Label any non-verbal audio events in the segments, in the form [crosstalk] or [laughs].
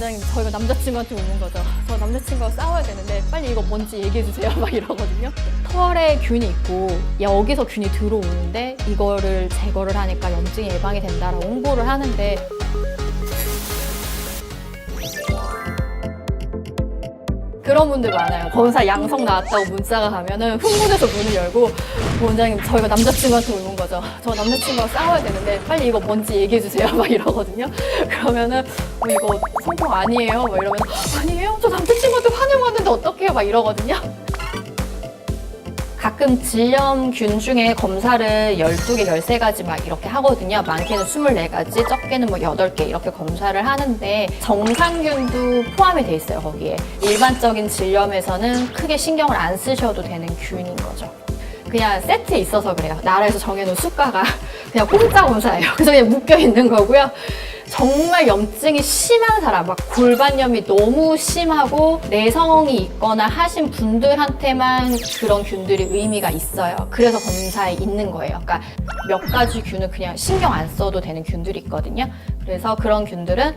원장님 저희가 남자친구한테 오는 거죠. 저 남자친구와 싸워야 되는데 빨리 이거 뭔지 얘기해 주세요. [laughs] 막 이러거든요. 털에 균이 있고 여기서 균이 들어오는데 이거를 제거를 하니까 염증이 예방이 된다라고 홍보를 하는데 그런 분들 많아요. 검사 양성 나왔다고 문자가 가면은 흥분해서 문을 열고 원장님 저희가 남자친구한테 오는 거죠. 저 남자친구와 싸워야 되는데 빨리 이거 뭔지 얘기해 주세요. [laughs] 막 이러거든요. 그러면은 어, 이거 성병 아니에요? 막 이러면 아니에요? 저 남자친구한테 왔는데 어떡해요? 막 이러거든요. 가끔 질염균 중에 검사를 12개, 13가지 막 이렇게 하거든요. 많게는 24가지, 적게는 뭐 8개 이렇게 검사를 하는데 정상균도 포함이 돼 있어요, 거기에. 일반적인 질염에서는 크게 신경을 안 쓰셔도 되는 균인 거죠. 그냥 세트에 있어서 그래요. 나라에서 정해놓은 수가가 [laughs] 그냥 공짜 검사예요. 그래서 그냥 묶여 있는 거고요. 정말 염증이 심한 사람, 막 골반염이 너무 심하고 내성이 있거나 하신 분들한테만 그런 균들이 의미가 있어요. 그래서 검사에 있는 거예요. 그러니까 몇 가지 균은 그냥 신경 안 써도 되는 균들이 있거든요. 그래서 그런 균들은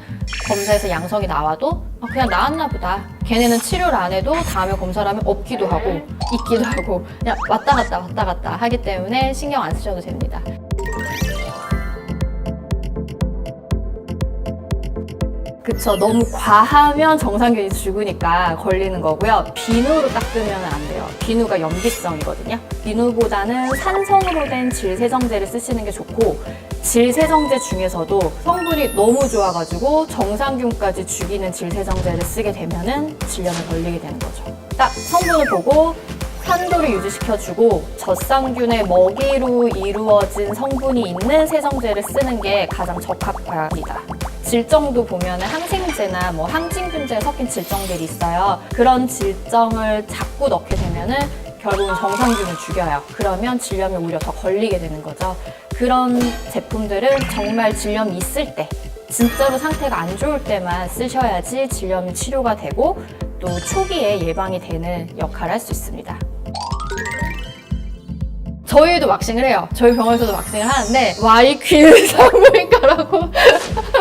검사에서 양성이 나와도 아, 그냥 나았나 보다. 걔네는 치료를 안 해도 다음에 검사를 하면 없기도 하고 있기도 하고 그냥 왔다 갔다 왔다 갔다 하기 때문에 신경 안 쓰셔도 됩니다. 그쵸. 너무 과하면 정상균이 죽으니까 걸리는 거고요. 비누로 닦으면 안 돼요. 비누가 염기성이거든요. 비누보다는 산성으로 된 질세정제를 쓰시는 게 좋고, 질세정제 중에서도 성분이 너무 좋아가지고 정상균까지 죽이는 질세정제를 쓰게 되면은 질염에 걸리게 되는 거죠. 딱 성분을 보고 산도를 유지시켜주고 젖상균의 먹이로 이루어진 성분이 있는 세정제를 쓰는 게 가장 적합합니다. 질정도 보면 항생제나 뭐 항진균제가 섞인 질정들이 있어요. 그런 질정을 자꾸 넣게 되면은 결국은 정상균을 죽여요. 그러면 질염이 오히려 더 걸리게 되는 거죠. 그런 제품들은 정말 질염이 있을 때, 진짜로 상태가 안 좋을 때만 쓰셔야지 질염이 치료가 되고 또 초기에 예방이 되는 역할을 할 수 있습니다. 저희도 왁싱을 해요. 저희 병원에서도 왁싱을 하는데 와이퀴 산부인과라고 [laughs]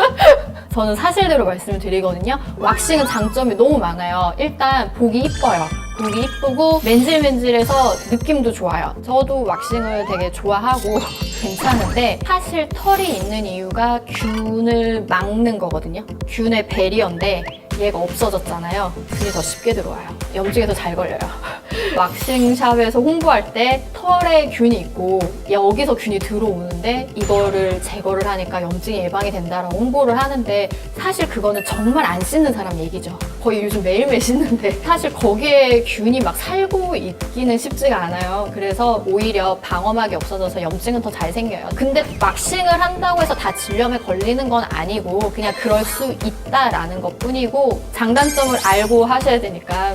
저는 사실대로 말씀을 드리거든요. 왁싱은 장점이 너무 많아요. 일단 보기 이뻐요. 보기 이쁘고 맨질맨질해서 느낌도 좋아요. 저도 왁싱을 되게 좋아하고 [laughs] 괜찮은데 사실 털이 있는 이유가 균을 막는 거거든요. 균의 배리어인데 얘가 없어졌잖아요. 균이 더 쉽게 들어와요. 염증에 더 잘 걸려요. [laughs] 왁싱샵에서 홍보할 때 털에 균이 있고 여기서 균이 들어오는데 이거를 제거를 하니까 염증이 예방이 된다라고 홍보를 하는데 사실 그거는 정말 안 씻는 사람 얘기죠. 거의 요즘 매일매일 씻는데 사실 거기에 균이 막 살고 있기는 쉽지가 않아요. 그래서 오히려 방어막이 없어져서 염증은 더 잘 생겨요. 근데 왁싱을 한다고 해서 다 질염에 걸리는 건 아니고 그냥 그럴 수 있다라는 것 뿐이고 장단점을 알고 하셔야 되니까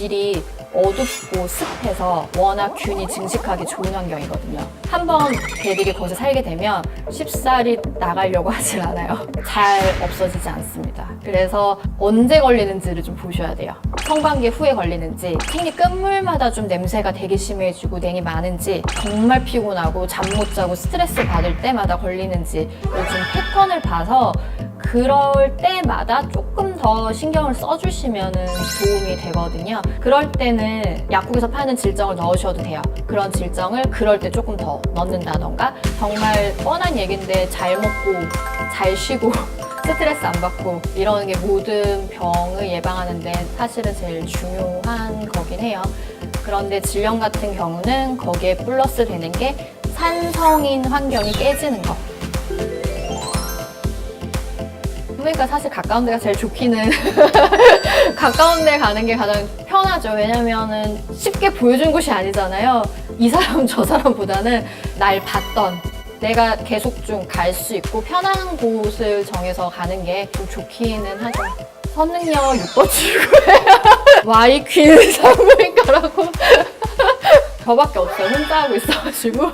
질이 어둡고 습해서 워낙 균이 증식하기 좋은 환경이거든요. 한번 개들이 거기서 살게 되면 쉽사리 나가려고 [laughs] 하질 않아요. 잘 없어지지 않습니다. 그래서 언제 걸리는지를 좀 보셔야 돼요. 성관계 후에 걸리는지, 생리 끝물마다 좀 냄새가 되게 심해지고 냉이 많은지, 정말 피곤하고 잠 못 자고 스트레스 받을 때마다 걸리는지 요즘 패턴을 봐서 그럴 때마다 조금 더 신경을 써주시면 도움이 되거든요. 그럴 때는 약국에서 파는 질정을 넣으셔도 돼요. 그런 질정을 그럴 때 조금 더 넣는다던가 정말 뻔한 얘기인데 잘 먹고 잘 쉬고 [laughs] 스트레스 안 받고 이러는 게 모든 병을 예방하는데 사실은 제일 중요한 거긴 해요. 그런데 질염 같은 경우는 거기에 플러스 되는 게 산성인 환경이 깨지는 거. 그러니까 사실 가까운 데가 제일 좋기는 [laughs] 가까운 데 가는 게 가장 편하죠. 왜냐면은 쉽게 보여준 곳이 아니잖아요. 이 사람 저 사람보다는 날 봤던 내가 계속 좀 갈 수 있고 편한 곳을 정해서 가는 게 좀 좋기는 하죠. 선능력 6번 출구에 [laughs] 와이퀴 산부인과라고 [laughs] 저밖에 없어요. 혼자 하고 있어가지고